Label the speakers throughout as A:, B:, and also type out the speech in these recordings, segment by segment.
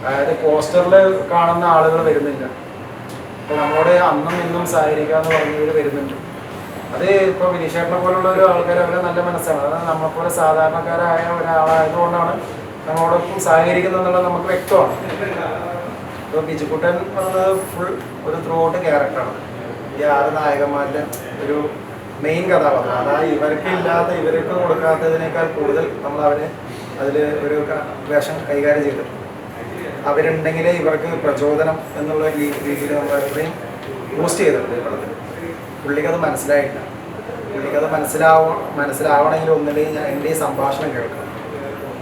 A: അതായത് പോസ്റ്ററിൽ കാണുന്ന ആളുകൾ വരുന്നില്ല. ഇപ്പൊ നമ്മുടെ അന്നും ഇന്നും സഹകരിക്കുക എന്ന് പറഞ്ഞവർ വരുന്നുണ്ട്. അത് ഇപ്പൊ വിനീഷേട്ടനെ പോലുള്ള ഒരു ആൾക്കാർ അവരെ നല്ല മനസ്സാണ്. അതായത് നമ്മളെപ്പോലെ സാധാരണക്കാരായ ഒരാളായതുകൊണ്ടാണ് നമ്മളോടൊപ്പം സഹകരിക്കുന്നത് എന്നുള്ളത് നമുക്ക് വ്യക്തമാണ്. ഇപ്പൊ ബിജുക്കുട്ടൻ പറഞ്ഞത് ഫുൾ ഒരു ത്രൂ ഔട്ട് ക്യാരക്ടറാണ് ഈ ആറ് നായകന്മാരുടെ ഒരു മെയിൻ കഥാപാത്രം. അതായത് ഇവർക്ക് ഇല്ലാത്ത ഇവർക്ക് കൊടുക്കാത്തതിനേക്കാൾ കൂടുതൽ നമ്മൾ അവരെ അതിൽ ഒരു വേഷം കൈകാര്യം ചെയ്തിട്ടുണ്ട്. അവരുണ്ടെങ്കിലേ ഇവർക്ക് പ്രചോദനം എന്നുള്ള രീതിയിൽ നമ്മൾ പോസ്റ്റ് ചെയ്തിട്ടുണ്ട് പടത്തിൽ. പുള്ളിക്കത് മനസ്സിലായിട്ട് പുള്ളിക്കത് മനസ്സിലാവ മനസ്സിലാവണമെങ്കിൽ ഒന്നില്ലെങ്കിൽ ഞാൻ എന്റെ ഈ സംഭാഷണം കേൾക്കണം.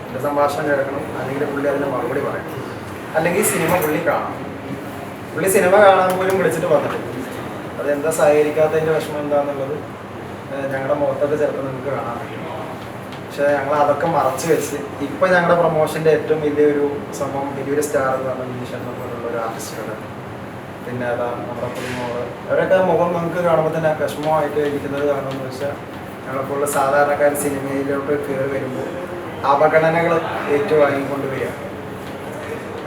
A: എന്റെ സംഭാഷണം കേൾക്കണം. അല്ലെങ്കിൽ പുള്ളി അതിന് മറുപടി പറയണം അല്ലെങ്കിൽ സിനിമ പുള്ളി കാണണം പുള്ളി സിനിമ കാണാൻ പോലും വിളിച്ചിട്ട് വന്നിട്ടുണ്ട് അതെന്താ സഹകരിക്കാത്തതിന്റെ വിഷമം എന്താണെന്നുള്ളത് ഞങ്ങളുടെ മുഖത്തൊക്കെ ചിലപ്പോൾ നിങ്ങൾക്ക് കാണാൻ പറ്റും. പക്ഷേ ഞങ്ങൾ അതൊക്കെ മറച്ചു വെച്ച്. ഇപ്പൊ ഞങ്ങളുടെ പ്രൊമോഷന്റെ ഏറ്റവും വലിയൊരു സംഭവം വലിയൊരു സ്റ്റാർ എന്ന് പറഞ്ഞാൽ നിമിഷൻ പോലുള്ള ഒരു ആർട്ടിസ്റ്റുകൾ പിന്നെ അതാ നമ്മുടെ പുതുമോൾ അവരൊക്കെ മുഖം നമുക്ക് കാണുമ്പോൾ തന്നെ വിഷമമായിട്ട് ഇരിക്കുന്നത് കാരണം വെച്ചാൽ ഞങ്ങളെപ്പോലുള്ള സാധാരണക്കാർ സിനിമയിലോട്ട് കയറി വരുമ്പോൾ അവഗണനകൾ ഏറ്റുവാങ്ങിക്കൊണ്ട് വരിക.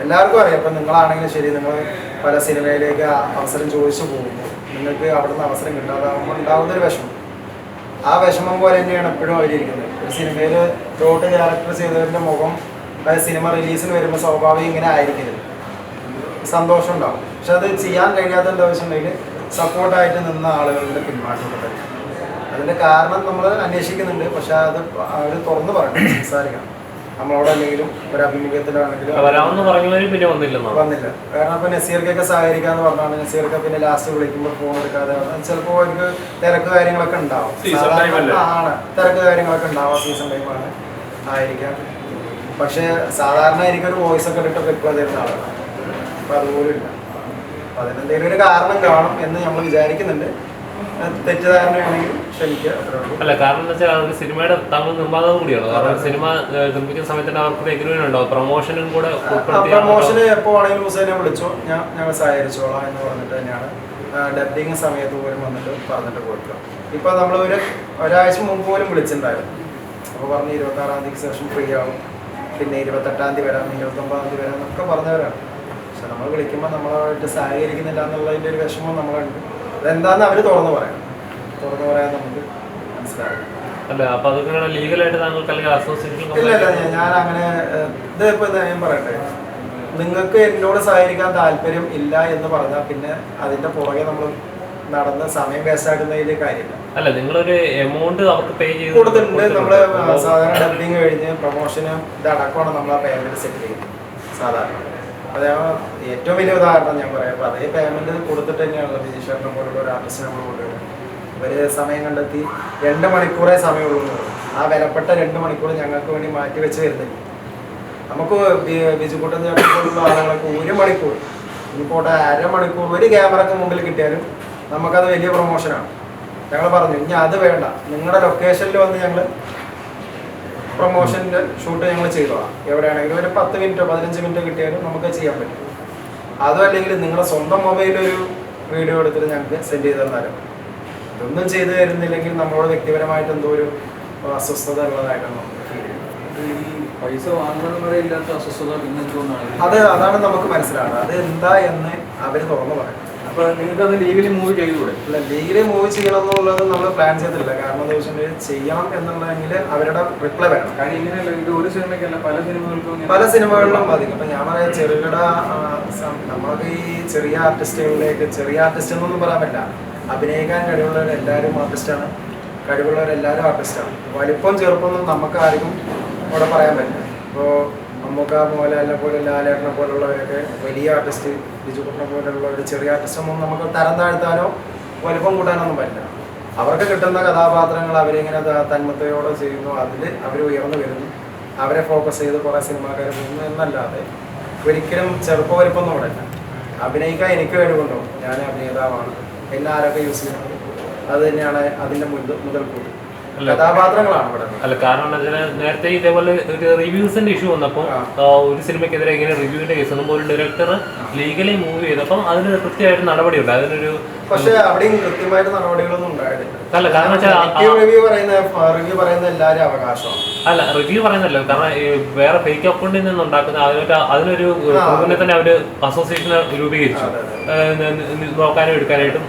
A: എല്ലാവർക്കും അറിയാം. ഇപ്പം നിങ്ങളാണെങ്കിലും ശരി നിങ്ങൾ പല സിനിമയിലേക്ക് അവസരം ചോദിച്ചു പോകുമ്പോൾ നിങ്ങൾക്ക് അവിടുന്ന് അവസരം കിട്ടാതാകുമ്പോൾ ഉണ്ടാകുന്നൊരു വിഷമം. ആ വിഷമം പോലെ തന്നെയാണ് എപ്പോഴും അവരിയ്ക്കുന്നത് ഒരു സിനിമയിൽ ഡോട്ട് ക്യാരക്ടർ ചെയ്തവരുടെ മുഖം സിനിമ റിലീസിന് വരുമ്പോൾ സ്വാഭാവികം ഇങ്ങനെ ആയിരിക്കരുത്. സന്തോഷം ഉണ്ടാവും പക്ഷെ അത് ചെയ്യാൻ കഴിയാത്ത എന്താ വെച്ചിട്ടുണ്ടെങ്കിൽ സപ്പോർട്ടായിട്ട് നിന്ന ആളുകളുടെ പിന്മാറ്റം അതിന്റെ കാരണം നമ്മൾ അന്വേഷിക്കുന്നുണ്ട്. പക്ഷെ അത് അവർ തുറന്നു പറയണം. സംസാരിക്കണം. നമ്മളോട് അല്ലെങ്കിലും ഒരു അഭിമുഖത്തിലാണെങ്കിലും
B: വരാമെന്ന് പറഞ്ഞവര് പിന്നെ വന്നില്ല
A: വന്നില്ല. കാരണം ഇപ്പൊ നസീർക്കൊക്കെ സഹകരിക്കാന്ന് പറഞ്ഞാണ് നസീർക്ക് പിന്നെ ലാസ്റ്റ് വിളിക്കുമ്പോൾ ഫോൺ എടുക്കാതെ ചിലപ്പോൾ അവർക്ക് തിരക്ക് കാര്യങ്ങളൊക്കെ ഉണ്ടാവും. ആണ്. തിരക്ക് കാര്യങ്ങളൊക്കെ ഉണ്ടാവാം സീസൺ ടൈമാണ് ആയിരിക്കാം. പക്ഷെ സാധാരണ എനിക്കൊരു വോയിസ് ഒക്കെ ഇട്ടിട്ട് റിപ്ലൈ തരുന്ന ആളാണ്. അപ്പൊ അതുപോലും ഇല്ല. അപ്പൊ അതിനെന്തെങ്കിലും ഒരു കാരണം കാണും എന്ന് നമ്മൾ വിചാരിക്കുന്നുണ്ട്. തെറ്റിദ്ധാരണയാണെങ്കിൽ ക്ഷമിക്കുക
B: അല്ല കാരണം എന്താ വെച്ചാൽ അവർക്ക് സിനിമയുടെ താങ്കൾ നിർമ്മാതാവ് കൂടിയാണ്? കാരണം സിനിമ നിർമ്മിക്കുന്ന സമയത്ത് അവർക്ക് എഗ്രിമെന്റ് ഉണ്ടോ? പ്രൊമോഷനും കൂടെ പ്രൊമോഷൻ
A: പ്രൊമോഷന് എപ്പോ ആണെങ്കിലും ഹുസൈനെ വിളിച്ചോ? ഞാൻ ഞങ്ങൾ സഹകരിച്ചോളാം എന്ന് പറഞ്ഞിട്ട് തന്നെയാണ്. ഡബിങ് സമയത്ത് പോലും വന്നിട്ട് പറഞ്ഞിട്ട് കൊടുക്കുക ഇപ്പൊ നമ്മൾ ഒരു ഒരാഴ്ച മുമ്പ് പോലും വിളിച്ചിട്ടുണ്ടായിരുന്നു. അപ്പോൾ പറഞ്ഞ് ഇരുപത്തി ആറാം തീയതിക്ക് ശേഷം ഫ്രീ ആവും. പിന്നെ ഇരുപത്തെട്ടാം തീയതി വരാം ഇരുപത്തൊമ്പതാം തീയതി വരാം എന്നൊക്കെ പറഞ്ഞവരാണ്. പക്ഷെ നമ്മൾ വിളിക്കുമ്പോൾ നമ്മളായിട്ട് സഹകരിക്കുന്നില്ല എന്നുള്ളതിന്റെ ഒരു വിഷമം നമ്മളുണ്ട് അതെന്താന്ന് അവർ തുറന്നു പറയാം. തുറന്നു പറയാൻ നമുക്ക് മനസ്സിലാവും
B: അല്ല അപ്പൊ അതൊക്കെ ലീഗലായിട്ട് താങ്കൾക്ക് അല്ലെങ്കിൽ അസോസിയേഷൻ
A: ഇല്ല ഇല്ല ഞാൻ- അങ്ങനെ ഇത് ഇപ്പൊ ഞാൻ പറയട്ടെ. നിങ്ങൾക്ക് എന്നോട് സഹകരിക്കാൻ താല്പര്യം ഇല്ല എന്ന് പറഞ്ഞാൽ പിന്നെ അതിന്റെ പുറകെ നമ്മൾ നടന്ന സമയം വേസ്റ്റാക്കുന്നതിൽ കാര്യമില്ല.
B: അല്ല നിങ്ങളൊരു എമൗണ്ട് അവർക്ക് പേ ചെയ്ത്
A: കൊടുത്തിട്ടുണ്ട്.
B: നമ്മൾ
A: സാധാരണ ഡബ്ലിങ് കഴിഞ്ഞ് പ്രൊമോഷനും ഇതടക്കമാണ് നമ്മൾ ആ പേയ്മെന്റ് സെറ്റ് ചെയ്യുന്നത്. സാധാരണ. ഏറ്റവും വലിയ ഉദാഹരണം ഞാൻ പറയാം. അപ്പൊ അതേ പേയ്മെന്റ് കൊടുത്തിട്ട് തന്നെയാണല്ലോ വിജയശേഖരനെ പോലുള്ള ഒരു ആർട്ടിസ്റ്റ് നമ്മൾ കൊണ്ടുവരുന്നത്. ഇവർ സമയം കണ്ടെത്തി രണ്ട് മണിക്കൂറേ സമയമുള്ളൂ ആ വിലപ്പെട്ട രണ്ട് മണിക്കൂർ ഞങ്ങൾക്ക് വേണ്ടി മാറ്റി വെച്ച് തരുന്നില്ല. നമുക്ക് ബിജു ബിജുക്കുട്ടൻ ചേട്ടനെ പോലുള്ള ആളുകൾക്ക് ഒരു മണിക്കൂർ ഇനിയിപ്പോട്ടെ അരമണിക്കൂർ ഒരു ക്യാമറക്ക് മുമ്പിൽ കിട്ടിയാലും നമുക്കത് വലിയ പ്രൊമോഷനാണ് ഞങ്ങൾ പറഞ്ഞു ഇനി അത് വേണ്ട. നിങ്ങളുടെ ലൊക്കേഷനിൽ വന്ന് ഞങ്ങൾ പ്രൊമോഷന്റെ ഷൂട്ട് ഞങ്ങൾ ചെയ്തോളാം. എവിടെയാണെങ്കിലും ഒരു പത്ത് മിനിറ്റോ പതിനഞ്ച് മിനിറ്റോ കിട്ടിയാലും നമുക്ക് ചെയ്യാൻ പറ്റും. അതും അല്ലെങ്കിൽ നിങ്ങളുടെ സ്വന്തം മൊബൈലൊരു വീഡിയോ എടുത്തിട്ട് ഞങ്ങൾക്ക് സെൻഡ് ചെയ്ത് തന്നാലും ഇതൊന്നും ചെയ്തു തരുന്നില്ലെങ്കിൽ നമ്മളോട് വ്യക്തിപരമായിട്ട് എന്തോ ഒരു അസ്വസ്ഥത ഉള്ളതായിട്ടാണ് നമുക്ക് ഫീൽ ചെയ്യുന്നത്.
C: പൈസ വാങ്ങുന്നത് ഇല്ലാത്ത അസ്വസ്ഥത പിന്നെ
A: അത് അതാണ് നമുക്ക് മനസ്സിലാവുന്നത്. അത് എന്താ എന്ന് അവർ തുറന്നു പറയും
C: അപ്പൊ നിങ്ങൾക്ക് അത് ലീഗലി മൂവ് ചെയ്തുകൂടെ?
A: അല്ല ലീഗലി മൂവ് ചെയ്യണം എന്നുള്ളത് നമ്മൾ പ്ലാൻ ചെയ്തിട്ടില്ല. കാരണം എന്താ വെച്ചിട്ടുണ്ടെങ്കിൽ ചെയ്യണം എന്നുള്ളതെങ്കിൽ അവരുടെ റിപ്ലൈ വേണം.
C: കാര്യം ഇങ്ങനെയല്ല ഇത് ഒരു സിനിമയ്ക്കല്ല പല സിനിമകൾക്കും
A: പല സിനിമകളിലും ബാധിക്കും. അപ്പൊ ഞാൻ പറയാം ചെറുകിട നമ്മളൊക്കെ ഈ ചെറിയ ആർട്ടിസ്റ്റുകളിലേക്ക് ചെറിയ ആർട്ടിസ്റ്റ് എന്നൊന്നും പറയാൻ പറ്റില്ല. അഭിനയിക്കാൻ കഴിവുള്ളവർ എല്ലാവരും ആർട്ടിസ്റ്റാണ് കഴിവുള്ളവരെല്ലാവരും ആർട്ടിസ്റ്റാണ് വലിപ്പം ചെറുപ്പമൊന്നും നമുക്ക് ആർക്കും ഇവിടെ പറയാൻ പറ്റില്ല. ഇപ്പോൾ മമ്മൂക്ക മോഹൻലാലിനെ പോലെ ലാലേട്ടനെ പോലുള്ളവരൊക്കെ വലിയ ആർട്ടിസ്റ്റ് ബിജുക്കുട്ടനെ പോലുള്ളവർ ചെറിയ ആർട്ടിസ്റ്റ് ഒന്നും നമുക്ക് തരം താഴ്ത്താനോ വലിപ്പം കൂട്ടാനൊന്നും പറ്റില്ല. അവർക്ക് കിട്ടുന്ന കഥാപാത്രങ്ങൾ അവരിങ്ങനെ തന്മത്തയോടെ ചെയ്യുന്നു. അതിൽ അവർ ഉയർന്നു വരുന്നു. അവരെ ഫോക്കസ് ചെയ്ത് കുറേ സിനിമാക്കാർ പോകുന്നു എന്നല്ലാതെ ഒരിക്കലും ചെറുപ്പ വലിപ്പൊന്നും ഇവിടെ ഇല്ല. അഭിനയിക്കാൻ എനിക്ക് കഴിവുണ്ടോ? ഞാൻ അഭിനേതാവാണ്. എന്നെ ആരൊക്കെ യൂസ് ചെയ്യുന്നത്? അത് തന്നെയാണ് അതിന്റെ മുതൽ മുതൽക്കൂട്ട്. കഥാപാത്രങ്ങളാണ് ഇവിടെ
B: അല്ല കാരണം എന്താ വെച്ചാൽ നേരത്തെ ഇതേപോലെ ഒരു റിവ്യൂസിന്റെ ഇഷ്യൂ വന്നപ്പോൾ ഒരു സിനിമയ്ക്കെതിരെ ഇങ്ങനെ റിവ്യൂവിന്റെ കേസ് വന്നപ്പോൾ ഒരു ഡയറക്ടർ ലീഗലി മൂവ് ചെയ്തപ്പോൾ അതിന് കൃത്യമായിട്ട് നടപടിയുണ്ട്. അതിനൊരു
A: പക്ഷേ അവിടെയും കൃത്യമായിട്ട് നടപടികളൊന്നും ഉണ്ടായിട്ടില്ല.
B: അല്ല കാരണം
A: റിവ്യൂ പറയുന്ന റിവ്യൂ പറയുന്ന എല്ലാവരും അവകാശമാണ്.
B: അല്ല റിവ്യൂ പറയുന്നല്ലോ കാരണം വേറെ ഫേക്ക് അക്കൗണ്ടിൽ നിന്ന് ഉണ്ടാക്കുന്ന അതിനൊരു അതിനൊരു. തന്നെ അവർ അസോസിയേഷൻ രൂപീകരിച്ചു. നോക്കാനും എടുക്കാനായിട്ടും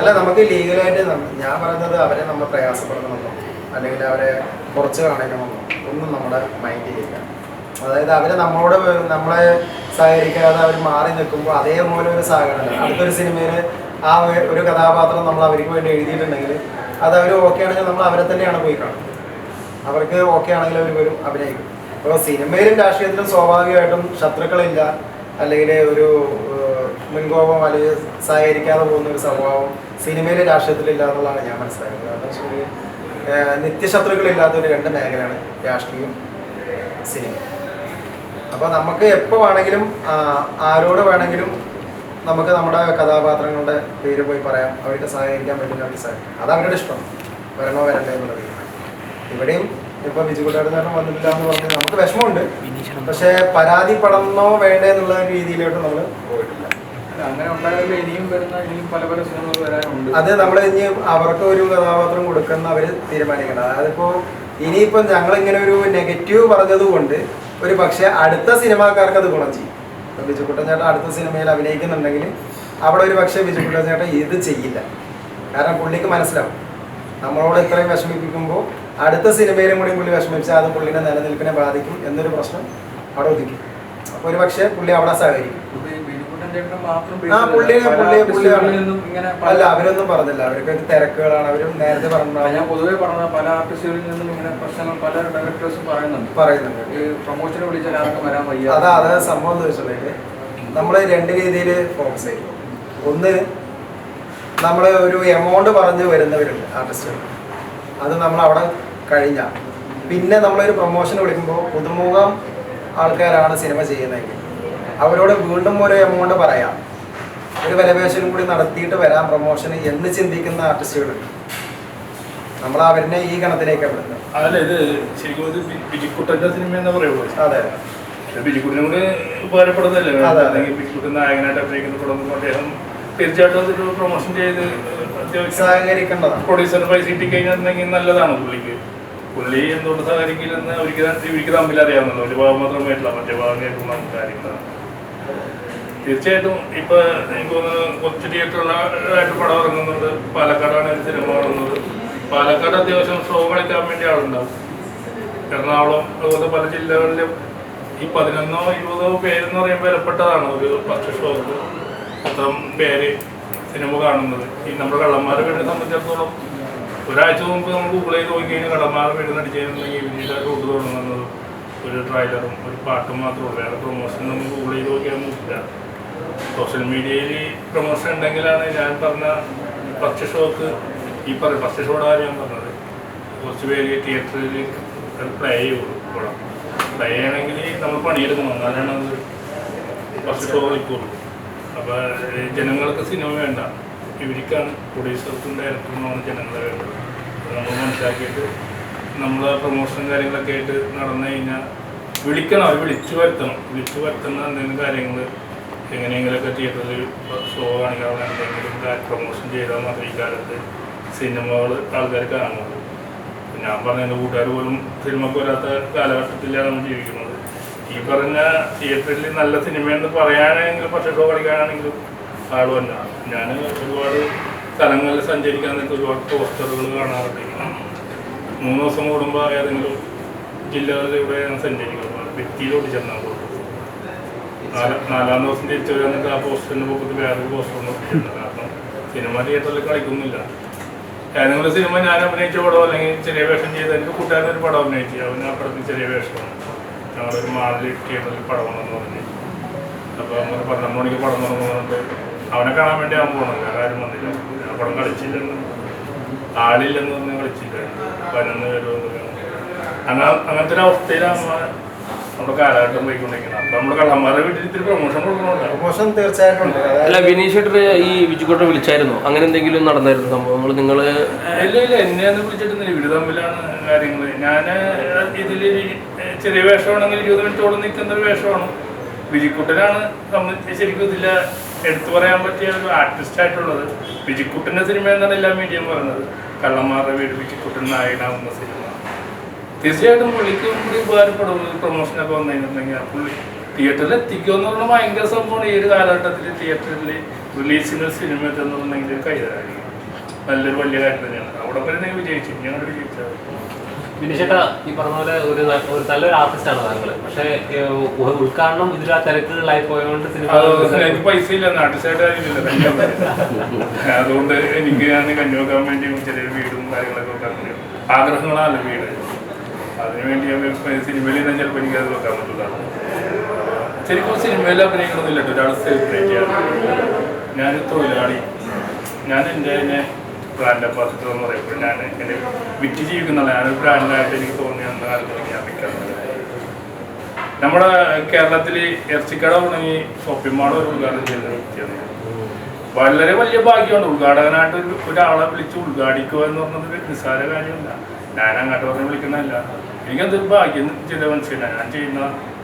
A: അല്ല നമുക്ക് ലീഗലായിട്ട് ഞാൻ പറയുന്നത് അവരെ നമ്മൾ പ്രയാസപ്പെടുത്തണമെന്നോ അല്ലെങ്കിൽ അവരെ കുറച്ച് കാണിക്കണമെന്നോ ഒന്നും നമ്മുടെ മൈൻഡിലില്ല അതായത് അവരെ നമ്മളോട് നമ്മളെ സഹകരിക്കാതെ അവർ മാറി നിൽക്കുമ്പോൾ അതേപോലെ ഒരു സഹകരണം. അടുത്തൊരു സിനിമയിൽ ആ ഒരു- കഥാപാത്രം നമ്മൾ അവർക്ക് വേണ്ടി എഴുതിയിട്ടുണ്ടെങ്കിൽ അത് അവർ ഓക്കെ ആണെങ്കിൽ നമ്മൾ അവരെ തന്നെയാണ് പോയി കാണുന്നത്. അവർക്ക് ഓക്കെ ആണെങ്കിൽ അവർ വരും അഭിനയിക്കും. അപ്പോൾ സിനിമയിലും രാഷ്ട്രീയത്തിലും സ്വാഭാവികമായിട്ടും ശത്രുക്കളില്ല. അല്ലെങ്കിൽ ഒരു മുൻകോപം അല്ലെങ്കിൽ സഹകരിക്കാതെ പോകുന്ന ഒരു സ്വഭാവം സിനിമയിലും രാഷ്ട്രീയത്തിലില്ല എന്നുള്ളതാണ് ഞാൻ മനസ്സിലാക്കുന്നത്. കാരണം നിത്യശത്രുക്കളില്ലാത്ത ഒരു രണ്ട് മേഖലയാണ് രാഷ്ട്രീയം സിനിമ. അപ്പോൾ നമുക്ക് എപ്പോൾ വേണമെങ്കിലും ആരോട് വേണമെങ്കിലും നമുക്ക് നമ്മുടെ കഥാപാത്രങ്ങളുടെ പേര് പോയി പറയാം. അവർക്ക് സഹായിക്കാൻ പറ്റുന്നവർക്ക് സഹകരിക്കാം അത് അവരുടെ ഇഷ്ടം. വരണോ വരണ്ടേ എന്നുള്ള തീരുമാനം ഇവിടെയും ഇപ്പൊ ബിജുകുട്ടാടുകാരൻ വന്നിട്ടില്ല എന്ന് പറഞ്ഞ് നമുക്ക് വിഷമമുണ്ട്. പക്ഷെ പരാതിപ്പെടണോ വേണ്ടേ എന്നുള്ള രീതിയിലോട്ട് നമ്മൾ പോയിട്ടില്ല അത് നമ്മൾ ഇനി അവർക്ക് ഒരു കഥാപാത്രം കൊടുക്കുന്ന അവർ തീരുമാനിക്കണം. അതിപ്പോ ഇനിയിപ്പോ ഞങ്ങൾ ഇങ്ങനെ ഒരു നെഗറ്റീവ് പറഞ്ഞത് കൊണ്ട് ഒരു പക്ഷെ അടുത്ത സിനിമാക്കാർക്ക് അത് ഗുണം ചെയ്യും. ബിജുക്കുട്ടൻ അടുത്ത സിനിമയിൽ അഭിനയിക്കുന്നുണ്ടെങ്കിൽ അവിടെ ഒരു പക്ഷേ ബിജുക്കുട്ടൻ ഇത് ചെയ്യില്ല. കാരണം പുള്ളിക്ക് മനസ്സിലാവും. നമ്മളോട് ഇത്രയും വിഷമിപ്പിക്കുമ്പോൾ അടുത്ത സിനിമയിലും കൂടി പുള്ളി വിഷമിച്ചാൽ അത് പുള്ളിയുടെ നിലനിൽപ്പിനെ ബാധിക്കും എന്നൊരു പ്രശ്നം അവിടെ ഒതുക്കി. അപ്പോൾ ഒരു പക്ഷേ പുള്ളി അവിടെ സഹകരിക്കും. ആ പുള്ളി
C: പല
A: പുള്ളി പുള്ളിയാണ്
C: ആർട്ടിസ്റ്റുകളിൽ നിന്നും ഇങ്ങനെ
A: അല്ല അവരൊന്നും പറഞ്ഞില്ല. അവർക്ക് തിരക്കുകളാണ്. അവരും നേരത്തെ പറഞ്ഞു
C: ഞാൻ പൊതുവേ പറഞ്ഞ പല ആർട്ടിസ്റ്റുകളിൽ നിന്നും ഇങ്ങനെ പ്രശ്നങ്ങൾ പല ഡയറക്ടേഴ്സും പറയുന്നുണ്ട്.
A: പറയുന്നുണ്ട്.
C: ഈ പ്രൊമോഷന് വിളിച്ചാൽ ആർക്കും വരാൻ വയ്യ.
A: അതാ അതായത് സംഭവം എന്ന് വെച്ചിട്ടുണ്ടെങ്കിൽ നമ്മൾ രണ്ട് രീതിയിൽ ഫോക്കസ് ചെയ്യും. ഒന്ന് നമ്മൾ ഒരു എമൗണ്ട് പറഞ്ഞ് വരുന്നവരുണ്ട് ആർട്ടിസ്റ്റുകൾ. അത് നമ്മൾ അവിടെ കഴിഞ്ഞ. പിന്നെ നമ്മളൊരു പ്രൊമോഷൻ വിളിക്കുമ്പോൾ പുതുമുഖം ആൾക്കാരാണ് സിനിമ ചെയ്യുന്നതെങ്കിൽ. അവരോട് വീണ്ടും ഒരു എമൗണ്ട് പറയാം. ഒരു വിലപേശലും കൂടി നടത്തിയിട്ട് വരാം പ്രൊമോഷൻ എന്ന് ചിന്തിക്കുന്ന ആർട്ടിസ്റ്റുകളുണ്ട് നമ്മൾ അവരിനെ ഈ ഗണത്തിലേക്ക്
D: അതല്ല ഇത് ശരിക്കും ഇത് ബിജിക്കുട്ടന്റെ സിനിമ എന്ന് പറയുള്ളൂ
A: അതെ.
D: പക്ഷെ ബിജിക്കുട്ടിനും കൂടി ഉപകാരപ്പെടുന്നതല്ലേ?
A: അതെ, അതെ.
D: അല്ലെങ്കിൽ ബിജിക്കുട്ടൻ നായകനായിട്ട് അഭിനയിക്കുന്ന പടം അദ്ദേഹം തീർച്ചയായിട്ടും പ്രൊമോഷൻ ചെയ്ത്
A: സഹകരിക്കേണ്ടതാണ്.
D: പ്രൊഡ്യൂസർ പൈസ കിട്ടി കഴിഞ്ഞിട്ടുണ്ടെങ്കിൽ നല്ലതാണ് പുള്ളിക്ക്. പുള്ളി എന്തുകൊണ്ട് സഹകരിക്കില്ലെന്ന് അവർക്ക് ത- ഇവർക്ക് തമ്മിൽ അറിയാവുന്നല്ലോ ഒരു ഭാഗം മറ്റേ ഭാഗം കേൾക്കുന്ന കാര്യങ്ങളാണ് തീർച്ചയായിട്ടും ഇപ്പൊ എനിക്ക് തോന്നുന്നു കൊച്ചു തിയേറ്ററുകളായിട്ട് പടം ഇറങ്ങുന്നുണ്ട്. പാലക്കാടാണ് സിനിമ ഇറങ്ങുന്നത് പാലക്കാട് അത്യാവശ്യം ഷോ കളിക്കാൻ വേണ്ടി ആളുണ്ടാവും. എറണാകുളം അതുപോലെ പല ജില്ലകളിലും ഈ പതിനൊന്നോ ഇരുപതോ പേരെന്ന് പറയുമ്പോൾ വിലപ്പെട്ടതാണ് ഒരു പത്ത് ഷോക്ക് അത്രയും പേര് സിനിമ കാണുന്നത്. ഈ നമ്മുടെ കള്ളന്മാരെ വീടിനെ സംബന്ധിച്ചിടത്തോളം ഒരാഴ്ച മുമ്പ് നമ്മൾ ചെയ്ത് നോക്കി കഴിഞ്ഞാൽ കള്ളന്മാരെ വീട് നടിച്ചിരുന്നെങ്കിൽ പിന്നീട് റൂട്ട് തുടങ്ങുന്നത്. ഒരു ട്രailer-ഉം ഒരു പാട്ടും മാത്രമേ ഉള്ളൂ. വേറെ പ്രൊമോഷൻ നമ്മൾ ഗൂഗിൾ ചെയ്ത് നോക്കിയാൽ നോക്കില്ല സോഷ്യൽ മീഡിയയിൽ പ്രൊമോഷൻ ഉണ്ടെങ്കിലാണ് ഞാൻ പറഞ്ഞ ഫസ്റ്റ് ഷോക്ക് ഈ പറഞ്ഞ ഫസ്റ്റ് കാര്യം ഞാൻ പറഞ്ഞത്. കുറച്ച് പേര് തിയേറ്ററിൽ പ്ലേ ചെയ്യുള്ളൂ പടം പ്ലേ ചെയ്യണമെങ്കിൽ നമ്മൾ പണിയെടുക്കണം. എന്നാലാണ് അത് ഫസ്റ്റ് ഷോ കളിക്കുള്ളൂ. അപ്പോൾ ജനങ്ങൾക്ക് സിനിമ വേണ്ട. ഇവർക്കാണ് പ്രൊഡ്യൂസർക്കും ഡയറക്ടറിനുമാണ് ജനങ്ങളെ വേണ്ടത്. നമ്മൾ മനസ്സിലാക്കിയിട്ട് നമ്മൾ പ്രൊമോഷൻ കാര്യങ്ങളൊക്കെ ആയിട്ട് നടന്നു കഴിഞ്ഞാൽ വിളിക്കണം അവർ വിളിച്ചു വരുത്തണം. വിളിച്ചു വരുത്തുന്ന എന്തെങ്കിലും കാര്യങ്ങൾ എങ്ങനെയെങ്കിലുമൊക്കെ തിയേറ്ററിൽ ഷോ കാണിക്കാവുന്ന എന്തെങ്കിലും പ്രൊമോഷൻ ചെയ്താൽ മാത്രമേ ഈ കാലത്ത് സിനിമകൾ ആൾക്കാർ കാണുള്ളൂ. ഞാൻ പറഞ്ഞ എന്റെ കൂട്ടുകാർ പോലും സിനിമ വരാത്ത കാലഘട്ടത്തിലാണ് നമ്മൾ ജീവിക്കുന്നത്. ഈ പറഞ്ഞ തിയേറ്ററിൽ നല്ല സിനിമയെന്ന് പറയാനാണെങ്കിലും പക്ഷേ ഷോ കളിക്കാനാണെങ്കിലും ആൾ തന്നെ ഞാൻ ഒരുപാട് സ്ഥലങ്ങളിൽ സഞ്ചരിക്കാൻ ഒരുപാട് പോസ്റ്ററുകൾ കാണാറുണ്ട്. മൂന്ന് ദിവസം കൂടുമ്പോൾ ഏതെങ്കിലും ജില്ലകളിലൂടെ സഞ്ചരിക്കും. വ്യക്തിയിലോട്ട് ചെന്നാൽ പോകും നാലാം ദിവസം തിരിച്ചു വരാന്നിട്ട് ആ പോസ്റ്ററിന് പൊക്കത്ത് വേറൊരു പോസ്റ്റർ ഒന്നും കാരണം സിനിമ തിയേറ്ററിൽ കളിക്കുന്നില്ല. ഏതെങ്കിലും സിനിമ ഞാൻ അഭിനയിച്ച പടം അല്ലെങ്കിൽ ചെറിയ വേഷം ചെയ്ത് എനിക്ക് കൂട്ടുകാരൻ ഒരു പടം അഭിനയിച്ചു. അവന് ആ പടത്തിൽ ചെറിയ വേഷമാണ്. ഞങ്ങളൊരു മാളിൽ തിയേറ്ററിൽ പടമാണെന്ന് പറഞ്ഞു. അപ്പോൾ നമ്മൾ പന്ത്രണ്ട് മണിക്ക് പടം തുടങ്ങുന്നുണ്ട് അവനെ കാണാൻ വേണ്ടി അവൻ പോകണം വേറെ ആരും വന്നില്ല. ആ പടം കളിച്ചില്ലെന്ന് ആളില്ലെന്ന് പറഞ്ഞ് വിളിച്ചിട്ടുണ്ട് പതിനൊന്ന് പേര് അങ്ങനെ അങ്ങനത്തെ ഒരു അവസ്ഥയിലാണ് നമ്മുടെ കാലഘട്ടം പോയിക്കൊണ്ടിരിക്കുന്നത്. അപ്പൊ നമ്മുടെ കള്ളന്മാരുടെ വീട്ടിൽ ഇത്തിരി പ്രൊമോഷൻ കൊടുക്കുന്നുണ്ട്
A: പ്രൊമോഷൻ തീർച്ചയായിട്ടും
E: അല്ല വിനീഷ് ഈ വിജുക്കോട്ടെ വിളിച്ചായിരുന്നു? അങ്ങനെ എന്തെങ്കിലും നടന്നായിരുന്നു സംഭവങ്ങൾ നിങ്ങൾ
D: ഇല്ല ഇല്ല. എന്നെ ഒന്ന് വിളിച്ചിട്ടില്ല ഇവർ തമ്മിലാണ് കാര്യങ്ങൾ ഞാൻ ഇതിൽ ചെറിയ വേഷമാണെങ്കിൽ ഇരുപത് മിനിറ്റോളം നിൽക്കുന്ന ഒരു വേഷമാണ്. വിജിക്കുട്ടനാണ് ശരിക്കും ഇതിൽ എടുത്തു പറയാൻ പറ്റിയ ഒരു ആർട്ടിസ്റ്റ് ആയിട്ടുള്ളത് വിജിക്കുട്ടന്റെ സിനിമ എന്നാണ് എല്ലാ മീഡിയയും പറയുന്നത്. കള്ളന്മാരുടെ വീട് വിജിക്കുട്ടൻ നായകനാവുന്ന സിനിമ തീർച്ചയായിട്ടും പുള്ളിക്ക് കൂടി ഉപകാരപ്പെടും. പ്രൊമോഷനൊക്കെ വന്നു കഴിഞ്ഞിട്ടുണ്ടെങ്കിൽ ആ പുള്ളി തിയേറ്ററിൽ എത്തിക്കുക എന്ന് പറഞ്ഞാൽ ഭയങ്കര സംഭവമാണ്. ഈ ഒരു കാലഘട്ടത്തിൽ തിയേറ്ററിൽ റിലീസിന് സിനിമ എത്തുന്നുണ്ടെങ്കിൽ കൈതരായിരിക്കും നല്ലൊരു വലിയ കാര്യം തന്നെയാണ്. അവിടെ വരെ വിജയിച്ചു. ഞങ്ങൾ വിജയിച്ചു
B: വിനിഷേട്ട ഈ പറഞ്ഞ പോലെ ഒരു ഒരു നല്ലൊരു ആർട്ടിസ്റ്റാണ് താങ്കൾ പക്ഷേ ഉദ്ഘാടനം ഇതിൽ ആ തിരക്കുകളിലായി പോയതുകൊണ്ട് സിനിമ
D: പൈസ ഇല്ല നാട്ടുസൈഡ് അതുകൊണ്ട് എനിക്ക് ഞാൻ കണ്ടുവെക്കാൻ വെക്കാൻ വേണ്ടി ചെറിയ വീടും കാര്യങ്ങളൊക്കെ വെക്കാൻ ആഗ്രഹങ്ങളാണ് വീട്. അതിനുവേണ്ടി സിനിമയിൽ നിന്ന് ചിലപ്പോൾ എനിക്ക് അത് വെക്കാൻ പറ്റില്ല ശരിക്കും സിനിമയിൽ അഭിനയിക്കണമെന്നില്ല ഒരാൾ സെലിബ്രേറ്റ് ചെയ്യാൻ ഞാൻ തൊഴിലാളി. ഞാൻ എന്റെ ബ്രാൻഡ് അംബാസിഡർ എന്ന് പറയുമ്പോൾ ഞാൻ എന്റെ വിറ്റ് ജീവിക്കുന്ന ഞാൻ ഒരു ബ്രാൻഡായിട്ട് എനിക്ക് തോന്നിയ അന്ന് കാലത്ത് ഞാൻ വിൽക്കാറുണ്ട് നമ്മുടെ കേരളത്തിൽ ഇറച്ചിക്കട തുടങ്ങി ഷോപ്പിംഗ് മാൾ ഒരു ഉദ്ഘാടനം ചെയ്യുന്ന വ്യക്തിയാണ്. വളരെ വലിയ ഭാഗ്യമാണ്. ഉദ്ഘാടകനായിട്ട് ഒരു ഒരാളെ വിളിച്ച് ഉദ്ഘാടിക്കുക എന്ന് പറഞ്ഞത് നിസ്സാര കാര്യമല്ല. ഞാൻ അങ്ങോട്ട് പറഞ്ഞ് വിളിക്കുന്നതല്ല. എനിക്കതൊരു ഭാഗ്യം ചെയ്ത മനസ്സിലാണ് ഞാൻ ചെയ്യുന്ന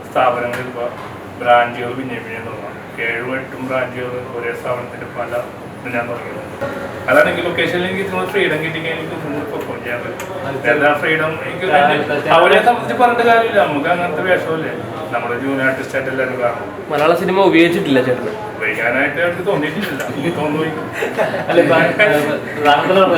D: സ്ഥാപനങ്ങളിൽ ഇപ്പോൾ ബ്രാഞ്ചുകൾ പിന്നെ പിന്നെ തുടങ്ങാം ഏഴും എട്ടും ബ്രാഞ്ചുകൾ ഒരേ സ്ഥാപനത്തിന്റെ പല ഞാൻ തുടങ്ങിയത് എനിക്ക് ലൊക്കേഷനിൽ എനിക്ക് ഇത്ര ഫ്രീഡം കിട്ടിയെങ്കിൽ എനിക്ക് പെർഫോം ചെയ്യാൻ പറ്റും. എല്ലാ ഫ്രീഡം എനിക്ക് അവരെ സംബന്ധിച്ച് പറഞ്ഞിട്ട് കാര്യമില്ല. നമുക്ക് അങ്ങനത്തെ വേഷമല്ലേ? നമ്മുടെ ജൂനിയർ ആർട്ടിസ്റ്റ് ആയിട്ട് എല്ലാവരും കാണും.
E: മലയാള സിനിമ ഉപയോഗിച്ചിട്ടില്ല ചേട്ടൻ
D: ഉപയോഗിക്കാനായിട്ട് അവർക്ക് തോന്നിയിട്ടില്ല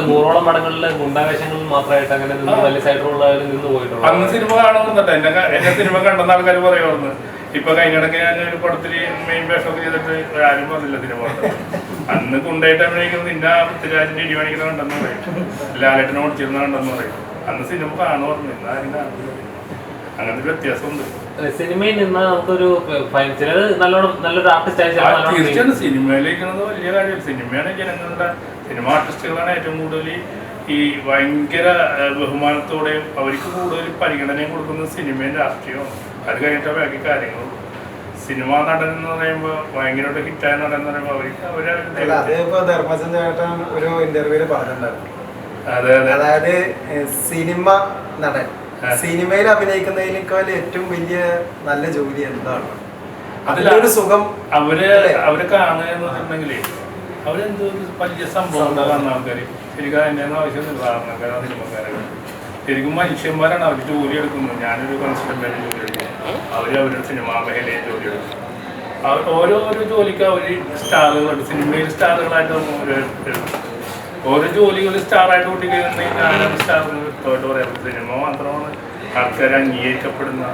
B: നൂറോളം മാത്രമായിട്ട് അങ്ങനെ വലിയ സൈഡ് നിന്ന്
D: അന്ന് സിനിമ കാണുന്നുണ്ട് എന്നെ എന്നെ സിനിമ കണ്ടെന്ന ആൾക്കാർ പറയുമായിരുന്നു ഇപ്പൊ കഴിഞ്ഞിടയ്ക്ക് ഞാൻ ഒരു പടത്തിൽ മെയിൻ വേഷമൊക്കെ ചെയ്തിട്ട് ആരും പറഞ്ഞില്ല സിനിമ. അന്ന് കൊണ്ടായിട്ട് അഭിനയിക്കുന്നത് ഇന്ന പൃഥ്വിരാജിന്റെ ഇടി കാണിക്കുന്ന കണ്ടെന്ന് പറയും. ലാലേട്ടനെ ഓടിച്ചിരുന്ന കണ്ടെന്ന് പറയും. അന്ന് സിനിമ കാണു പറഞ്ഞു. ഇന്ന് ആരും കാണുന്നില്ല. അങ്ങനത്തെ വ്യത്യാസമുണ്ട്.
B: സിനിമയിൽ നിന്ന് നമുക്കൊരു നല്ലോണം നല്ലൊരു ആർട്ടിസ്റ്റ്
D: തീർച്ചയായും സിനിമയിലേക്കുന്നത് വലിയ കാര്യം. സിനിമയാണ് ജനങ്ങളുടെ സിനിമ ആർട്ടിസ്റ്റുകളാണ് ഏറ്റവും കൂടുതൽ ഈ ഭയങ്കര ബഹുമാനത്തോടെയും അവർക്ക് കൂടുതൽ പരിഗണനയും കൊടുക്കുന്ന സിനിമയും രാഷ്ട്രീയവും. അത് കഴിഞ്ഞിട്ട് ബാക്കി കാര്യങ്ങളും സിനിമ നടൻ എന്ന് പറയുമ്പോൾ ഭയങ്കരമായിട്ട് ഹിറ്റായ നടൻ എന്ന് പറയുമ്പോൾ അവർക്ക് അവരെ
A: അല്ല ധർമ്മജൻ ചേട്ടൻ ഒരു ഇന്റർവ്യൂൽ പറഞ്ഞിട്ടുണ്ടായിരുന്നു.
D: അതെ അതെ.
A: അതായത് സിനിമ നടൻ. സിനിമയിൽ അഭിനയിക്കുന്നതിനേക്കാൾ ഏറ്റവും വലിയ നല്ല ജോലി എന്താണ്? അതിലൊരു സുഖം
D: അവർ അവർ കാണുക എന്ന് പറഞ്ഞിട്ടുണ്ടെങ്കിലേ അവരെന്തോ വലിയ സംഭവം കാണുന്ന ആൾക്കാര് ശരിക്കും അതിന്റെ ഒന്നും ആവശ്യമൊന്നുമില്ല. സാധാരണക്കാരാ സിനിമക്കാരൊക്കെ. ശരിക്കും മനുഷ്യന്മാരാണ് അവർ ജോലി എടുക്കുന്നത്. ഞാനൊരു കൺസൾട്ടന്റ് ജോലി എടുക്കുന്നു. അവർ അവരുടെ സിനിമാ മേഖലയിൽ ജോലി അവർ ഓരോ ഓരോ ജോലിക്ക് അവർ സ്റ്റാറുകളുണ്ട്. സിനിമയിൽ സ്റ്റാറുകളായിട്ട് ഓരോ ജോലികൾ സ്റ്റാറായിട്ട് കൂട്ടിക്കഴിഞ്ഞാൽ സ്റ്റാറുകൾ പറയാം. സിനിമ മാത്രമാണ് ആൾക്കാർ അംഗീകരിക്കപ്പെടുന്ന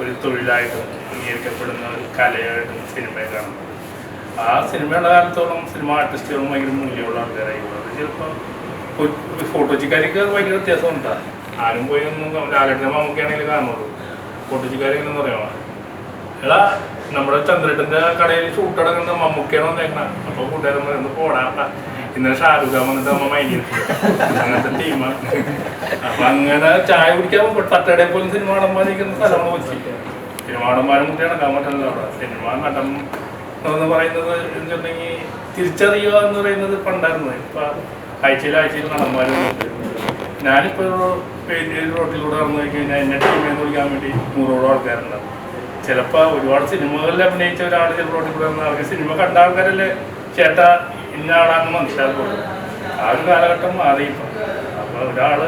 D: ഒരു തൊഴിലായിട്ടും അംഗീകരിക്കപ്പെടുന്ന ഒരു കലയായിട്ടും സിനിമയെ കാണുന്നത്. ആ സിനിമയുടെ കാലത്തോളം സിനിമ ആർട്ടിസ്റ്റുകളും ഭയങ്കര മൂല്യമുള്ള ആൾക്കാരായിരിക്കും. അത് ചിലപ്പോൾ ഫോട്ടോച്ചിക്കാർക്ക് ഭയങ്കര വ്യത്യാസമുണ്ടാ ആരും പോയി ഒന്നും ലാലേട്ടന്റെ മമ്മൂക്കാണെങ്കിൽ കാണുള്ളൂ. ഫോട്ടോച്ചിക്കാരെങ്ങനെയെന്ന് പറയാമോ എടാ നമ്മുടെ ചന്ദ്രേട്ടന്റെ കടയിൽ ഷൂട്ട് അടങ്ങുന്ന മമ്മൂക്കയാണ് വന്നേക്കണ. അപ്പൊ കൂട്ടുകാരൻ പറയുന്നത് പോടാട്ട ഇന്നലെ ഷാരൂഖ് ഖാൻ വന്നിട്ട് അമ്മ മൈനി അങ്ങനത്തെ ടീമാണ് അപ്പൊ അങ്ങനെ ചായ കുടിക്കാൻ തട്ടയുടെ പോലും സിനിമ നടന്മാർ നിൽക്കുന്ന സ്ഥലമാണ് കൊച്ചി സിനിമ നടന്മാരും കുട്ടി നടക്കാൻ പറ്റില്ല അവിടെ. സിനിമ നടൻ എന്ന് പറയുന്നത് എന്നുണ്ടെങ്കിൽ തിരിച്ചറിയുക എന്ന് പറയുന്നത് പണ്ടായിരുന്നു ഇപ്പൊ ആഴ്ചയിൽ ആഴ്ചയിൽ നടന്മാരുണ്ട് ഞാനിപ്പോ ഒരു റോട്ടിലൂടെ നടന്നു കഴിഞ്ഞാൽ എന്നെ ടീമിൽ വിളിക്കാൻ വേണ്ടി നൂറോളം ആൾക്കാരുണ്ടാവും. ചിലപ്പോൾ ഒരുപാട് സിനിമകളിൽ അഭിനയിച്ച ഒരാൾ ചിലപ്പോൾ റോട്ടിൽ കൂടെ വന്നാൽ അവർക്ക് സിനിമ കണ്ട ആൾക്കാരല്ലേ ചേട്ട ഇന്ന ആളാണെന്ന് മനസ്സിലാക്കുള്ളൂ ആ ഒരു കാലഘട്ടം മാറി ഇപ്പം. അപ്പോൾ ഒരാൾ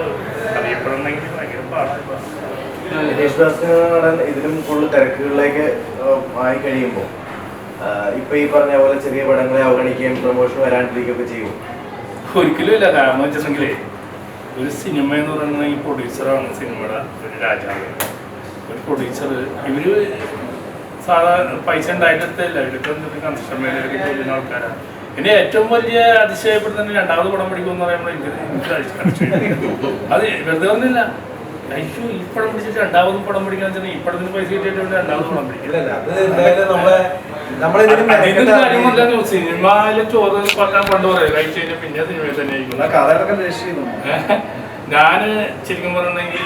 D: അറിയപ്പെടണമെങ്കിൽ ഭയങ്കര പാടാണ്
F: ഇതിലും കൂടുതൽ തിരക്കുകളിലേക്ക് ആയി കഴിയുമ്പോൾ ഇപ്പൊ ഈ പറഞ്ഞ പോലെ ചെറിയ പടങ്ങളെ അവഗണിക്കുകയും പ്രൊമോഷൻ വരാണ്ടിരിക്കുകയൊക്കെ ചെയ്യും.
D: ഒരിക്കലും ഇല്ല. കാരണം വെച്ചിട്ടുണ്ടെങ്കിലേ ഒരു സിനിമ എന്ന് പറയുന്നത് ഈ പ്രൊഡ്യൂസറാണ് സിനിമയുടെ ഒരു രാജാവ്. ഒരു പ്രൊഡ്യൂസർ ഇവർ സാധാരണ പൈസ ഉണ്ടായിട്ടില്ല എന്തൊരു കൺസ്ട്രക്ഷൻ മേഖലയിലൊക്കെ ചെയ്യുന്ന ആൾക്കാരാണ്. പിന്നെ ഏറ്റവും വലിയ അതിശയപ്പെടുന്ന രണ്ടാമത് പടം പഠിക്കും എന്ന് പറയുമ്പോൾ എനിക്ക്. അത് വെറുതെ ഒന്നുമില്ല അയ്യോ ഈ പടം പിടിച്ചിട്ട് രണ്ടാമതും പടം പഠിക്കാന്ന് വെച്ചാൽ ഈ പൈസ കിട്ടിയിട്ട് രണ്ടാമത് പടം പിടിക്കും.
A: ഇല്ലല്ല അത് എന്തായാലും നമ്മളെ നമ്മളിതിനും
D: അതിന്റെ
A: മെനക്കെട്ട
D: കാര്യമല്ല സിനിമയിലെ ചോറ് പറ്റാൻ പണ്ട് പറയാം കഴിച്ചു കഴിഞ്ഞാൽ പിന്നെ സിനിമയിൽ തന്നെ ആയിരിക്കും.
C: കഥകളൊക്കെ
D: ഞാൻ ശരിക്കും പറഞ്ഞിട്ടുണ്ടെങ്കിൽ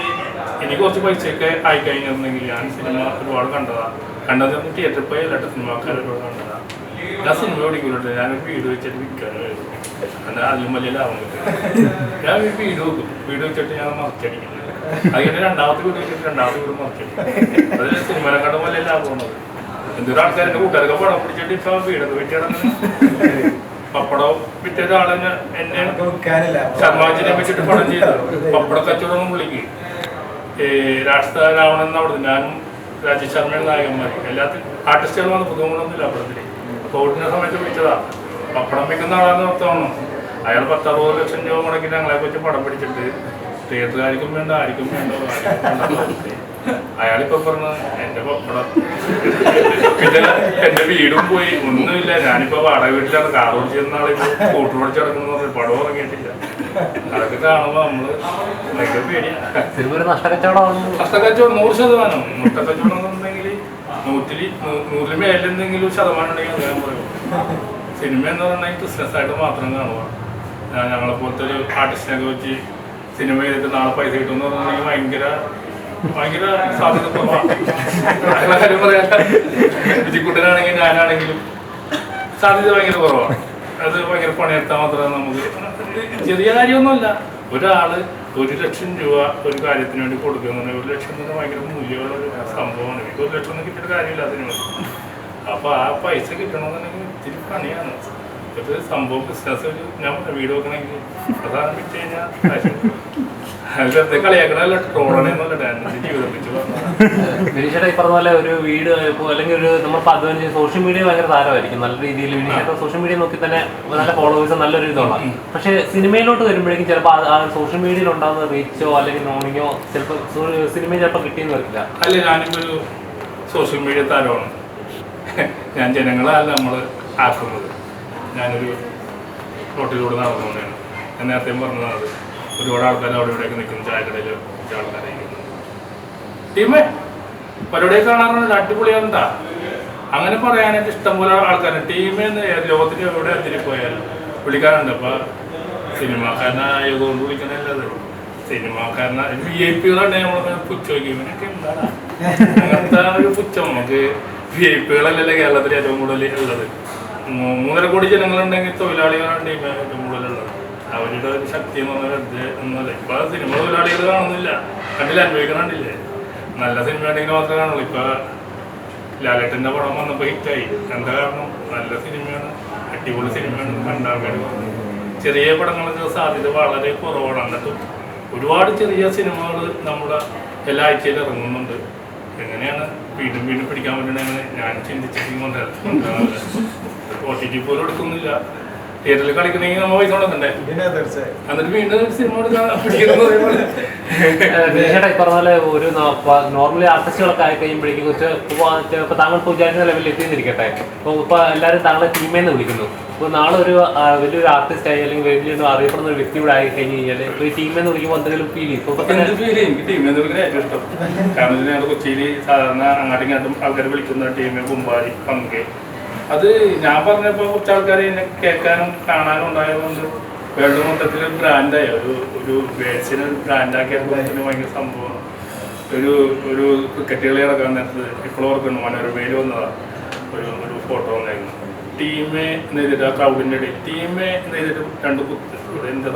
D: എനിക്ക് കുറച്ച് പൈസയൊക്കെ ആയി കഴിഞ്ഞിരുന്നെങ്കിൽ ഞാൻ സിനിമ ഒരുപാട് കണ്ടതാ. കണ്ടത് തിയേറ്ററിൽ പോയി അല്ലാത്ത സിനിമാക്കാർ ഒരുപാട് കണ്ടതാ. ഞാൻ സിനിമ ഓടിക്കുന്നുണ്ട് ഞാനൊരു വീട് വെച്ചിട്ട് വിൽക്കാനും എന്നാൽ അതിലും വലിയ ലാഭം കിട്ടും ഞാൻ വീട് വെക്കും. വീട് വെച്ചിട്ട് ഞാൻ മറച്ചടിക്കുന്നത് അതിന്റെ രണ്ടാമത്തെ വീട് വെച്ചിട്ട് രണ്ടാമത്തെ വീട് മറച്ചടിക്കും. അതിൽ സിനിമനെക്കാട്ടും വലിയ ലാഭമാണ് എന്തൊരു ആൾക്കാർ എന്റെ കൂട്ടുകാരൊക്കെ പടം പിടിച്ചിട്ട് ഇപ്പൊ വീടൊക്കെ വെച്ചിടങ്ങനെ പപ്പടം വിറ്റ ഒരാളെ എന്നെ ശർമാജിനെ വെച്ചിട്ട് പടം ചെയ്തു. പപ്പട കച്ചവടം പുള്ളിക്ക്. ഈ രാഷ്ട്ര രാവണൻ അവിടെ ഞാനും രാജീവ് ശർമ്മയുടെ നായകന്മാർ എല്ലാത്തിനും ആർട്ടിസ്റ്റുകൾ വന്ന് പുതുമുകളൊന്നുമില്ല പടത്തിൽ കോവിഡിന്റെ സമയത്ത് വിളിച്ചതാ. പപ്പടം വെക്കുന്ന ആളാന്ന് നിർത്തണം അയാൾ പത്തറുപത് ലക്ഷം രൂപ മുടക്കി ഞങ്ങളെ വെച്ച് പടം പിടിച്ചിട്ട് തിയേറ്ററുകാർക്കും വേണ്ട ആർക്കും വേണ്ട ആർക്കും വേണ്ട അയാളിപ്പോ പറഞ്ഞു എന്റെ പപ്പടം പിന്നെ എന്റെ വീടും പോയി. ഒന്നുമില്ല. ഞാനിപ്പോ വാടക വീട്ടിലാണ്. കാർ ഓടിച്ചിരുന്ന ആളിപ്പോ കൂട്ടു പഠിച്ചു കിടക്കുന്നത് പടം ഇറങ്ങിയിട്ടില്ല അതൊക്കെ കാണുമ്പോ നമ്മൾ ഭയങ്കര
B: പേടിയാണ്
D: നഷ്ടക്കച്ചവടം നൂറ് ശതമാനം. മുട്ടക്കച്ചവടം എന്നുണ്ടെങ്കിൽ നൂറ്റിൽ നൂറിൽ മേലെന്തെങ്കിലും ശതമാനം ഉണ്ടെങ്കിൽ ഞാൻ പറയും. സിനിമ എന്ന് പറഞ്ഞാൽ ബിസിനസ് ആയിട്ട് മാത്രം കാണുക. ഞാൻ ഞങ്ങളെ പോലത്തെ ഒരു ആർട്ടിസ്റ്റിനൊക്കെ വെച്ച് സിനിമ ചെയ്തിട്ട് നാളെ പൈസ കിട്ടുമെന്ന് പറഞ്ഞിട്ടുണ്ടെങ്കിൽ ഭയങ്കര ഭയങ്കര സാധ്യത കുറവാണ് കാര്യം പറയാൻ വിജിക്കുട്ടനാണെങ്കിൽ ഞാനാണെങ്കിലും സാധ്യത ഭയങ്കര കുറവാണ്. അത് ഭയങ്കര പണിയെടുത്താൽ മാത്രമേ നമുക്ക് ചെറിയ കാര്യമൊന്നുമല്ല. ഒരാൾ ഒരു ലക്ഷം രൂപ ഒരു കാര്യത്തിന് വേണ്ടി കൊടുക്കുന്ന ഒരു ലക്ഷം എന്ന് ഭയങ്കര മൂല്യമുള്ള ഒരു സംഭവമാണ്. എനിക്ക് ഒരു ലക്ഷം ഒന്നും കിട്ടിയിട്ട് കാര്യമില്ല അതിന് വേണ്ടി. അപ്പൊ ആ പൈസ കിട്ടണമെന്നുണ്ടെങ്കിൽ ഇത്തിരി പണിയാണ്. ഇത് സംഭവം ബിസിനസ് ഞാൻ വീട് വെക്കണമെങ്കിൽ അതാണ് വിറ്റ് കഴിഞ്ഞാൽ
B: ഈ പറഞ്ഞ പോലെ ഒരു വീട് അല്ലെങ്കിൽ ഒരു നമ്മൾ പതിനഞ്ച് സോഷ്യൽ മീഡിയ ഭയങ്കര താരമായിരിക്കും നല്ല രീതിയിൽ വിനീഷേട്ട സോഷ്യൽ മീഡിയ നോക്കി തന്നെ നല്ല ഫോളോവേഴ്സ് നല്ലൊരു ഇതുള്ള പക്ഷെ സിനിമയിലോട്ട് വരുമ്പോഴേക്കും ചിലപ്പോൾ ആ സോഷ്യൽ മീഡിയയിൽ ഉണ്ടാകുന്ന റീച്ചോ അല്ലെങ്കിൽ നോണിങ്ങോ ചിലപ്പോൾ സിനിമയിൽ ചിലപ്പോൾ കിട്ടിയെന്ന് വരില്ല.
D: അല്ല ഞാനിപ്പോ ഒരു സോഷ്യൽ മീഡിയ താരമാണ്. ഞാൻ ജനങ്ങളല്ല നമ്മൾ ആക്കുന്നത്. ഞാനൊരു റോട്ടിലൂടെ നടന്നുകൊണ്ടാണ്. ഞാൻ നേരത്തെ പറഞ്ഞതാണ്. ഒരുപാട് ആൾക്കാർ അവിടെ ഇവിടെയൊക്കെ നിൽക്കുന്നു. ചായക്കടയിൽ ആൾക്കാരെ ടീമേ പരിപാടിയെ കാണാറുണ്ട്. അടിപൊളിയാണ്ടാ അങ്ങനെ പറയാനായിട്ട് ഇഷ്ടംപോലെ ആൾക്കാരുണ്ട്. ടീമെന്ന് ലോകത്തിന് എവിടെ അതിരി പോയാലും വിളിക്കാറുണ്ട് അപ്പൊ സിനിമാക്കാരനായതുകൊണ്ട് വിളിക്കണല്ലത് സിനിമാക്കാരന വി ഐ പികളുണ്ട് നമ്മളിങ്ങനെ പുച്ഛം വയ്ക്കും ഇവനൊക്കെ എന്താണ് പുച്ഛം. നമുക്ക് വി ഐ പികളല്ലേ കേരളത്തിൽ ഏറ്റവും കൂടുതൽ ഉള്ളത്. മൂന്നര കോടി ജനങ്ങളുണ്ടെങ്കിൽ തൊഴിലാളികളാണ് ടീമ് ഏറ്റവും കൂടുതലുള്ളത് അവരുടെ ഒരു ശക്തി എന്ന് പറഞ്ഞാൽ ഇപ്പൊ സിനിമ തൊഴിലാളികൾ കാണുന്നില്ല. കണ്ടില്ല? അനുഭവിക്കണില്ലേ നല്ല സിനിമ ഉണ്ടെങ്കിൽ മാത്രമേ കാണുള്ളൂ. ഇപ്പൊ ലാലേട്ടന്റെ പടം വന്നപ്പോ ഹിറ്റായി. എന്താ കാരണം? നല്ല സിനിമയാണ്. അടിപൊളി സിനിമയാണ്. കണ്ട ആൾക്കാർ ചെറിയ പടങ്ങൾക്ക് സാധ്യത വളരെ കുറവാണ്. എന്നിട്ട് ഒരുപാട് ചെറിയ സിനിമകൾ നമ്മുടെ എല്ലാ ആഴ്ചയിലും ഇറങ്ങുന്നുണ്ട്. എങ്ങനെയാണ്? വീണ്ടും വീണ്ടും പിടിക്കാൻ പറ്റണമെന്ന് ഞാൻ ചിന്തിച്ചിട്ടും കൊണ്ടല്ല ഒ ടി ടി പോലും എടുക്കുന്നില്ല. തിയേറ്ററിൽ കളിക്കണമെങ്കിൽ നമ്മൾ പൈസ കൊടുക്കണ്ടേ? എന്നിട്ട് വീണ്ടും ഒരു സിനിമ പിടിക്കുന്നത്
B: ഈ പറഞ്ഞ പോലെ ഒരു നോർമലി ആർട്ടിസ്റ്റുകളൊക്കെ ആയി കഴിയുമ്പോഴേക്കും കുറച്ച് ഇപ്പൊ താങ്കൾ പൂജാരി ലെവലിൽ എത്തിയിരിക്കട്ടെ. അപ്പോൾ ഇപ്പൊ എല്ലാവരും താങ്കളെ ടീമേന്ന് വിളിക്കുന്നു. ഇപ്പൊ നാളെ ഒരു വലിയൊരു ആർട്ടിസ്റ്റ് ആയി അല്ലെങ്കിൽ വലിയൊരു അറിയപ്പെടുന്ന ഒരു വ്യക്തി കൂടെ ആയി കഴിഞ്ഞ് കഴിഞ്ഞാൽ ഒരു ഈ ടീമേന്ന് വിളിക്കുമ്പോൾ എന്തെങ്കിലും ഫീൽ ചെയ്യും? ഇപ്പൊ
D: എന്ത് ഫീൽ ചെയ്യും? എനിക്ക് ടീമിനെ വിളിക്കുന്ന ഏറ്റവും ഇഷ്ടം. കാരണം ഞങ്ങൾ കൊച്ചിയിൽ സാധാരണ അങ്ങോട്ടും ഇങ്ങോട്ടും ആൾക്കാർ വിളിക്കുന്ന ടീമ് കുമ്പാരി പങ്ക്. അത് ഞാൻ പറഞ്ഞപ്പോൾ കുറച്ച് ആൾക്കാർ എന്നെ കേൾക്കാനും കാണാനും ഉണ്ടായതുകൊണ്ട് വേൾഡ് മൊത്തത്തിൽ ഒരു ബ്രാൻഡായി ഒരു ഒരു ബേസിന് ഒരു ബ്രാൻഡാക്കിയപ്പോൾ ഭയങ്കര സംഭവമാണ് ഒരു ഒരു ക്രിക്കറ്റ് കളി നടക്കാൻ നേരത്ത് ഇപ്പോൾ ഓർക്കുന്നു മനോരമയിൽ വന്നതാണ് ഒരു ഒരു ഫോട്ടോ വന്നായിരുന്നു ടീമേ നേരിട്ട് ആ ക്രൗഡിന്റെ ഇടയിൽ ടീമേ നേരിട്ട് രണ്ട് കുത്ത്. ഇവിടെ എന്റെ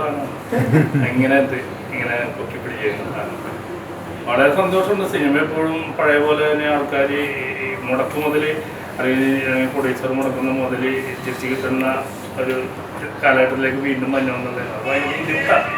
D: എങ്ങനെ ഇങ്ങനെ ഇത്? ഇങ്ങനെ പൊക്കി പിടിക്കുന്നു വളരെ സന്തോഷമുണ്ട്. സിനിമ എപ്പോഴും പഴയ പോലെ തന്നെ ആൾക്കാർ മുടക്കു മുതൽ അല്ലെങ്കിൽ പ്രൊഡ്യൂസർ മുടക്കുന്ന മുതൽ തിരിച്ചു കിട്ടുന്ന ഒരു കാലഘട്ടത്തിലേക്ക് വീണ്ടും വന്നു വന്നത് ഭയങ്കര ഇരുട്ടാണ്